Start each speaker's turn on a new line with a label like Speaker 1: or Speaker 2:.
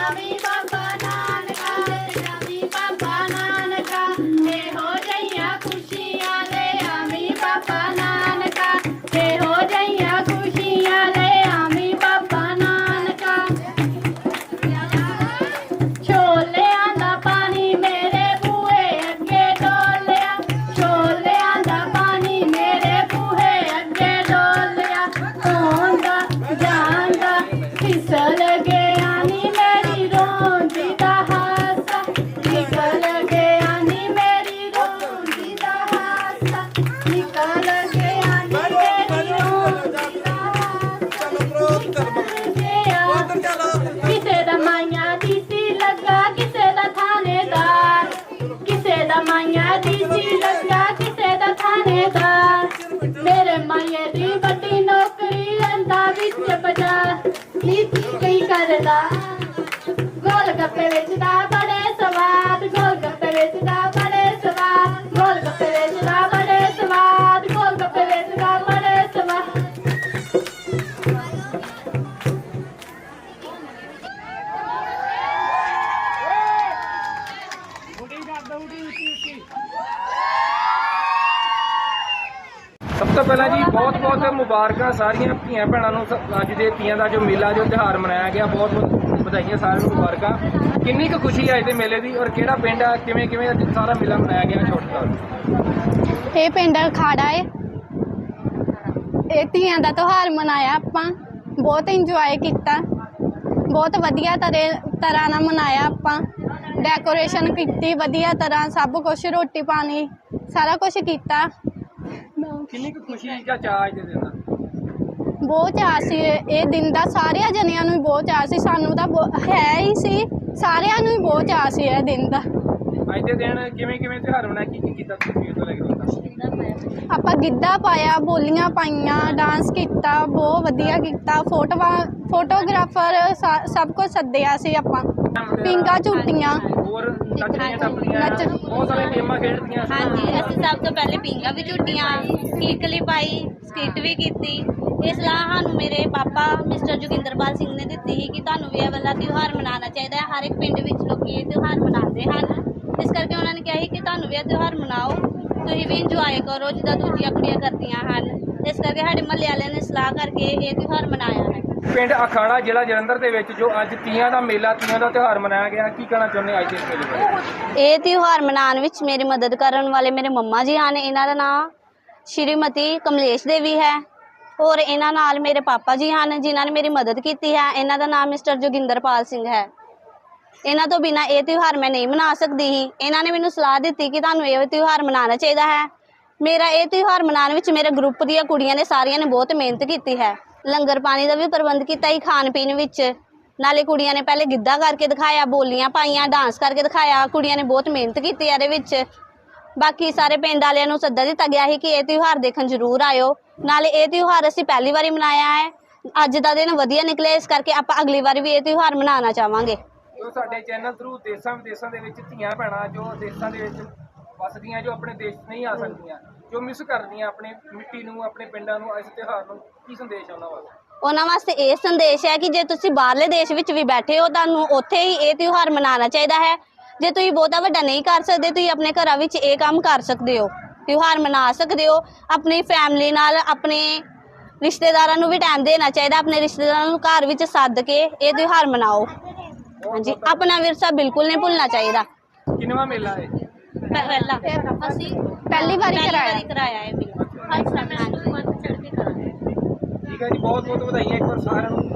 Speaker 1: Happy Father. ਵਿੱਚ ਨੀਤੀ ਕਈ ਕਰਦਾ। ਗੋਲ ਗੱਪੇ ਵੇਚਦਾ ਬੜੇ ਸਵਾਦ ਗੋਲ ਗੱਪੇ ਵੇਚਦਾ ਬੜੇ
Speaker 2: ਸਭ ਤੋਂ ਪਹਿਲਾਂ ਜੀ, ਬਹੁਤ ਬਹੁਤ ਮੁਬਾਰਕਾਂ ਸਾਰੀਆਂ ਧੀਆਂ ਭੈਣਾਂ ਨੂੰ ਸ- ਅੱਜ ਦੇ ਤੀਆਂ ਦਾ ਜੋ ਮੇਲਾ, ਜੋ ਤਿਉਹਾਰ ਮਨਾਇਆ ਗਿਆ, ਬਹੁਤ ਬਹੁਤ ਵਧਾਈਆਂ ਸਾਰਿਆਂ ਨੂੰ ਮੁਬਾਰਕਾਂ। ਕਿੰਨੀ ਕੁ ਖੁਸ਼ੀ ਹੈ ਅੱਜ ਦੇ ਮੇਲੇ ਦੀ ਔਰ ਕਿਹੜਾ ਪਿੰਡ ਆ, ਕਿਵੇਂ ਕਿਵੇਂ ਅੱਜ ਸਾਰਾ ਮੇਲਾ ਮਨਾਇਆ ਗਿਆ ਛੋਟਾ
Speaker 3: ਇਹ ਪਿੰਡ ਅਖਾੜਾ ਏ। ਇਹ ਤੀਆਂ ਦਾ ਤਿਉਹਾਰ ਮਨਾਇਆ ਆਪਾਂ। ਬਹੁਤ ਇੰਜੋਏ ਕੀਤਾ। ਬਹੁਤ ਵਧੀਆ ਤਰੇ, ਤਰ੍ਹਾਂ ਨਾਲ ਮਨਾਇਆ ਆਪਾਂ। ਡੈਕੋਰੇਸ਼ਨ ਕੀਤੀ, ਵਧੀਆ ਤਰ੍ਹਾਂ ਸਭ ਕੁਝ ਰੋਟੀ ਪਾਣੀ, ਸਾਰਾ ਕੁਝ ਕੀਤਾ।
Speaker 2: ਕਿੰਨੀ ਕੁ ਖੁਸ਼ੀ ਜਾਂ ਚਾਅ ਅੱਜ ਦੇ ਦਿਨ ਦਾ
Speaker 3: ਬਹੁਤ ਚਾਅ ਸੀ। ਇਹ ਇਹ ਦਿਨ ਦਾ ਸਾਰਿਆਂ ਜਣਿਆਂ ਨੂੰ ਹੀ ਬਹੁਤ ਚਾਅ ਸੀ। ਸਾਨੂੰ ਤਾਂ ਬਹੁ- ਹੈ ਹੀ ਸੀ। ਸਾਰਿਆਂ ਨੂੰ ਹੀ ਬਹੁਤ ਚਾਅ ਸੀ ਇਹ ਦਿਨ ਦਾ।
Speaker 2: ਅੱਜ ਦੇ ਦਿਨ ਕਿਵੇਂ ਕਿਵੇਂ ਤਿਉਹਾਰ ਮਨਾਇਆ ਕੀ ਕੀ ਕੀਤਾ ਤੁਸੀਂ ਤੋਂ ਲੈ ਕੇ ਦੱਸੋ
Speaker 3: ਆਪਾਂ ਗਿੱਧਾ ਪਾਇਆ ਬੋਲੀਆਂ ਪਾਈਆਂ ਡਾਂਸ ਕੀਤਾ ਬਹੁਤ ਵਧੀਆ ਕੀਤਾ। ਫੋਟੋਆਂ ਫੋਟੋਗ੍ਰਾਫਰ ਸਾ- ਸਭ ਕੁਝ ਸੱਦਿਆ ਸੀ ਆਪਾਂ। ਪਿੰਗਾ ਝੂਟੀਆਂ।
Speaker 2: ਹੋਰ ਨੱਚਦੀਆਂ ਟੱਪਦੀਆਂ
Speaker 3: ਨੱਚ-
Speaker 2: ਬਹੁਤ ਸਾਰੀਆਂ ਗੇਮਾਂ ਖੇਡਦੀਆਂ ਸੀ।
Speaker 4: ਹਾਂਜੀ ਅਸੀਂ ਸਭ ਤੋਂ ਪਹਿਲੇ ਪੀਂਘਾਂ ਵੀ ਝੁੱਟੀਆਂ ਕਿੱਕਲੀ ਪਾਈ ਸਕਿੱਟ ਵੀ ਕੀਤੀ। ਇਹ ਸਲਾਹ ਸਾਨੂੰ ਮੇਰੇ ਪਾਪਾ ਮਿਸਟਰ ਜੋਗਿੰਦਰਪਾਲ ਸਿੰਘ ਨੇ ਦਿੱਤੀ ਸੀ ਕਿ ਤੁਹਾਨੂੰ ਵੀ ਇਹ ਵਾਲਾ ਤਿਉਹਾਰ ਮਨਾਉਣਾ ਚਾਹੀਦਾ ਹੈ। ਹਰ ਇੱਕ ਪਿੰਡ ਵਿੱਚ ਲੋਕੀ ਇਹ ਤਿਉਹਾਰ ਮਨਾਉਂਦੇ ਹਨ। ਇਸ ਕਰਕੇ ਉਹਨਾਂ ਨੇ ਕਿਹਾ ਸੀ ਕਿ ਤੁਹਾਨੂੰ ਵੀ ਇਹ ਤਿਉਹਾਰ ਮਨਾਓ। ਤੁਸੀਂ ਵੀ ਇੰਜੋਏ ਕਰੋ ਜਿੱਦਾਂ ਦੂਜੀਆਂ ਕੁੜੀਆਂ ਕਰਦੀਆਂ ਹਨ। ਇਸ ਕਰਕੇ ਸਾਡੇ ਮਹੱਲੇ ਵਾਲਿਆਂ ਨੇ ਸਲਾਹ ਕਰਕੇ ਇਹ ਤਿਉਹਾਰ ਮਨਾਇਆ ਹੈ।
Speaker 2: ਪਿੰਡ ਅਖਾੜਾ ਜ਼ਿਲ੍ਹਾ ਜਲੰਧਰ ਦੇ ਵਿੱਚ ਜੋ ਅੱਜ ਤੀਆਂ ਦਾ ਮੇਲਾ, ਤੀਆਂ ਦਾ ਤਿਉਹਾਰ ਮਨਾਇਆ ਗਿਆ, ਕੀ ਕਹਿਣਾ ਚਾਹੁੰਦੇ ਅੱਜ ਇਸ ਮੇਲੇ ਬਾਰੇ?
Speaker 4: ਇਹ ਤਿਉਹਾਰ ਮਨਾਉਣ ਵਿੱਚ ਮੇਰੀ ਮਦਦ ਕਰਨ ਵਾਲੇ ਮੇਰੇ ਮੰਮਾ ਜੀ ਹਨ ਇਹਨਾਂ ਦਾ ਨਾਮ ਸ਼੍ਰੀਮਤੀ ਕਮਲੇਸ਼ ਦੇਵੀ ਹੈ ਔਰ ਇਹਨਾਂ ਨਾਲ ਮੇਰੇ ਪਾਪਾ ਜੀ ਹਨ, ਜਿਨ੍ਹਾਂ ਨੇ ਮੇਰੀ ਮਦਦ ਕੀਤੀ ਹੈ। ਇਹਨਾਂ ਦਾ ਨਾਮ ਮਿਸਟਰ ਜੋਗਿੰਦਰਪਾਲ ਸਿੰਘ ਹੈ। ਇਹਨਾਂ ਤੋਂ ਬਿਨਾ ਇਹ ਤਿਉਹਾਰ ਮੈਂ ਨਹੀਂ ਮਨਾ ਸਕਦੀ। ਸੀ ਇਹਨਾਂ ਨੇ ਮੈਨੂੰ ਸਲਾਹ ਦਿੱਤੀ ਕਿ ਤੁਹਾਨੂੰ ਇਹ ਤਿਉਹਾਰ ਮਨਾਉਣਾ ਚਾਹੀਦਾ ਹੈ। ਮੇਰਾ ਇਹ ਤਿਉਹਾਰ ਮਨਾਉਣ ਵਿੱਚ ਮੇਰੇ ਗਰੁੱਪ ਦੀਆਂ ਕੁੜੀਆਂ ਨੇ ਸਾਰੀਆਂ ਨੇ ਬਹੁਤ ਮਿਹਨਤ ਕੀਤੀ ਹੈ। ਲੰਗਰ ਪਾਣੀ ਦਾ ਵੀ ਪ੍ਰਬੰਧ ਕੀਤਾ ਹੀ ਖਾਣ ਪੀਣ ਵਿੱਚ। ਨਾਲੇ ਕੁੜੀਆਂ ਨੇ ਪਹਿਲੇ ਗਿੱਧਾ ਕਰਕੇ ਦਿਖਾਇਆ, ਬੋਲੀਆਂ ਪਾਈਆਂ ਡਾਂਸ ਕਰਕੇ ਦਿਖਾਇਆ। ਕੁੜੀਆਂ ਨੇ ਬਹੁਤ ਮਿਹਨਤ ਕੀਤੀ ਇਹਦੇ ਵਿੱਚ। ਬਾਕੀ ਸਾਰੇ ਪਿੰਡ ਵਾਲਿਆਂ ਨੂੰ ਸੱਦਾ ਦਿੱਤਾ ਗਿਆ ਸੀ ਕਿ ਇਹ ਤਿਉਹਾਰ ਦੇਖਣ ਜ਼ਰੂਰ ਆਇਓ। ਨਾਲੇ ਇਹ ਤਿਉਹਾਰ ਅਸੀਂ ਪਹਿਲੀ ਵਾਰੀ ਮਨਾਇਆ ਹੈ। ਅੱਜ ਦਾ ਦਿਨ ਵਧੀਆ ਨਿਕਲਿਆ ਇਸ ਕਰਕੇ ਆਪਾਂ ਅਗਲੀ ਵਾਰ ਵੀ ਇਹ ਤਿਉਹਾਰ ਮਨਾਉਣਾ ਚਾਹਾਂਗੇ।
Speaker 2: ਜੋ ਸਾਡੇ ਚੈਨਲ ਥਰੂ ਦੇਸ਼ਾਂ ਵਿਦੇਸ਼ਾਂ ਦੇ ਵਿੱਚ ਧੀਆਂ ਭੈਣਾਂ, ਜੋ ਦੇਸ਼ਾਂ ਦੇ ਵਿੱਚ ਵਸਦੀਆਂ, ਜੋ ਆਪਣੇ ਦੇਸ਼ ਨਹੀਂ ਆ ਸਕਦੀਆਂ ਜੋ ਮਿਸ ਕਰਦੀਆਂ ਆਪਣੇ ਮਿੱਟੀ ਨੂੰ ਆਪਣੇ ਪਿੰਡਾਂ ਨੂੰ ਇਸ ਤਿਉਹਾਰ ਨੂੰ? ਕੀ ਸੰਦੇਸ਼ ਆ ਉਹਨਾਂ ਵਾਸਤੇ
Speaker 4: ਉਹਨਾਂ ਵਾਸਤੇ ਇਹ ਸੰਦੇਸ਼ ਹੈ ਕਿ ਜੇ ਤੁਸੀਂ ਬਾਹਰਲੇ ਦੇਸ਼ ਵਿੱਚ ਵੀ ਬੈਠੇ ਹੋ ਤੁਹਾਨੂੰ ਉੱਥੇ ਹੀ ਇਹ ਤਿਉਹਾਰ ਮਨਾਉਣਾ ਚਾਹੀਦਾ ਹੈ। ਜੇ ਤੁਸੀਂ ਬਹੁਤਾ ਵੱਡਾ ਨਹੀਂ ਕਰ ਸਕਦੇ ਤੁਸੀਂ ਆਪਣੇ ਘਰਾਂ ਵਿੱਚ ਇਹ ਕੰਮ ਕਰ ਸਕਦੇ ਹੋ। ਤਿਉਹਾਰ ਮਨਾ ਸਕਦੇ ਹੋ। ਆਪਣੀ ਫੈਮਿਲੀ ਨਾਲ ਆਪਣੇ ਰਿਸ਼ਤੇਦਾਰਾਂ ਨੂੰ ਵੀ ਟਾਈਮ ਦੇਣਾ ਚਾਹੀਦਾ ਆਪਣੇ ਰਿਸ਼ਤੇਦਾਰਾਂ ਨੂੰ ਘਰ ਵਿੱਚ ਸੱਦ ਕੇ ਇਹ ਤਿਉਹਾਰ ਮਨਾਓ। ਹਾਂਜੀ ਆਪਣਾ ਵਿਰਸਾ ਬਿਲਕੁਲ ਨਹੀਂ ਭੁੱਲਣਾ ਚਾਹੀਦਾ।
Speaker 2: ਕਿੰਨਵਾ ਮੇਲਾ ਹੈ?
Speaker 4: ਪਹਿਲਾ। ਅਸੀਂ
Speaker 3: ਪਹਿਲੀ ਵਾਰੀ ਕਰਾਇਆ।
Speaker 4: ਵਾਰੀ ਕਰਾਇਆ ਹੈ ਬਿਲਕੁਲ ਅੱਜ ਸਾਡਾ ਚੜ ਕੇ ਕਰਾਂਗੇ
Speaker 2: ਠੀਕ ਹੈ ਜੀ ਬਹੁਤ ਬਹੁਤ ਵਧਾਈਆਂ ਇੱਕ ਵਾਰ ਸਾਰਿਆਂ ਨੂੰ।